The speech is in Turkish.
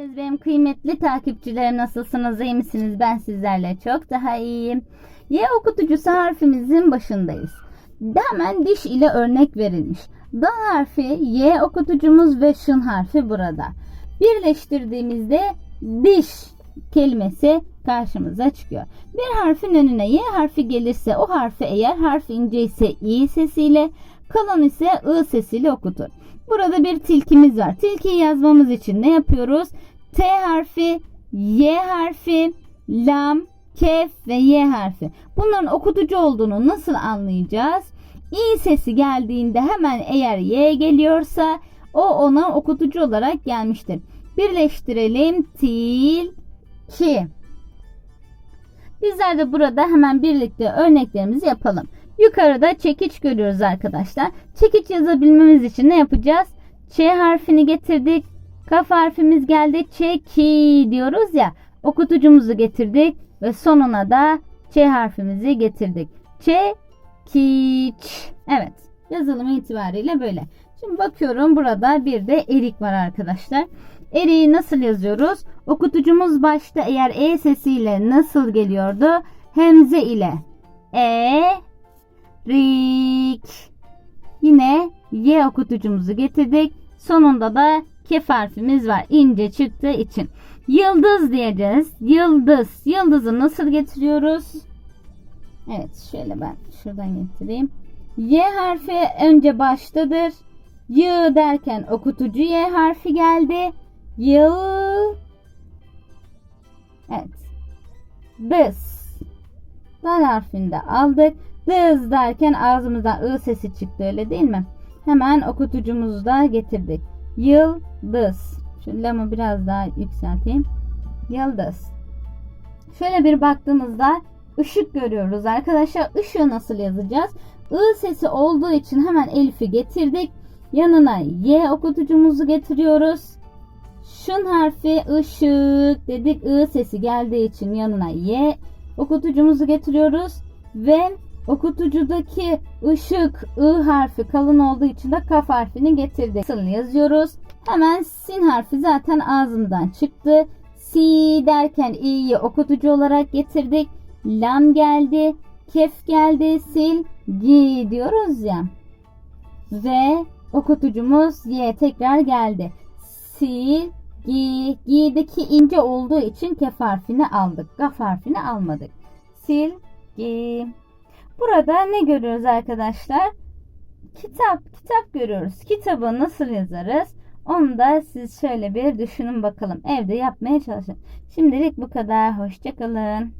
geldiniz benim kıymetli takipçilerim. Nasılsınız? iyi misiniz? Ben sizlerle çok daha iyiyim. Y okutucusu harfimizin başındayız. Hemen diş ile örnek verilmiş. D harfi, Y okutucumuz ve şun harfi burada. Birleştirdiğimizde diş kelimesi karşımıza çıkıyor. Bir harfin önüne Y harfi gelirse o harfi eğer harf ince ise İ sesiyle, kalın ise I sesiyle okutur. Burada bir tilkimiz var. Tilkiyi yazmamız için ne yapıyoruz? T harfi, Y harfi, lam, kef ve Y harfi. Bunların okutucu olduğunu nasıl anlayacağız? İ sesi geldiğinde hemen eğer Y geliyorsa o ona okutucu olarak gelmiştir. Birleştirelim. Tilki. Bizler de burada hemen birlikte örneklerimizi yapalım. Yukarıda çekiç görüyoruz arkadaşlar. Çekiç yazabilmemiz için ne yapacağız? Ç harfini getirdik. Kaf harfimiz geldi. Çeki diyoruz ya. Okutucumuzu getirdik ve sonuna da Ç harfimizi getirdik. Çekiç. Evet. Yazılım itibariyle böyle. Şimdi bakıyorum burada bir de erik var arkadaşlar. Eriği nasıl yazıyoruz? Okutucumuz başta eğer E sesiyle nasıl geliyordu? Hemze ile. E rik. Yine Y okutucumuzu getirdik. Sonunda da kef harfimiz var. İnce çıktığı için. Yıldız diyeceğiz. Yıldız. Yıldızı nasıl getiriyoruz? Evet şöyle ben şuradan getireyim. Y harfi önce baştadır. Y derken okutucu Y harfi geldi. Yıl. Evet. Dız. Dal harfini de aldık. Dız derken ağzımızdan ı sesi çıktı öyle değil mi? Hemen okutucumuzu da getirdik. Yıldız. Şu lamı biraz daha yükselteyim. Yıldız. Şöyle bir baktığımızda ışık görüyoruz arkadaşlar. Işığı nasıl yazacağız? I sesi olduğu için hemen Elif'i getirdik. Yanına Y okutucumuzu getiriyoruz. Şun harfi ışık dedik. I sesi geldiği için yanına Y okutucumuzu getiriyoruz. Ve okutucudaki ışık I harfi kalın olduğu için de kaf harfini getirdik. Nasıl yazıyoruz? Hemen sin harfi zaten ağzımdan çıktı. Si derken i'yi okutucu olarak getirdik. Lam geldi. Kef geldi. Sil. Gi diyoruz ya. Ve okutucumuz y tekrar geldi. Sil. Gi. Gi'deki ince olduğu için kef harfini aldık. Gaf harfini almadık. Sil. Gi. Burada ne görüyoruz arkadaşlar? Kitap, kitap görüyoruz. Kitabı nasıl yazarız? Onu da siz şöyle bir düşünün bakalım. Evde yapmaya çalışın. Şimdilik bu kadar. Hoşçakalın.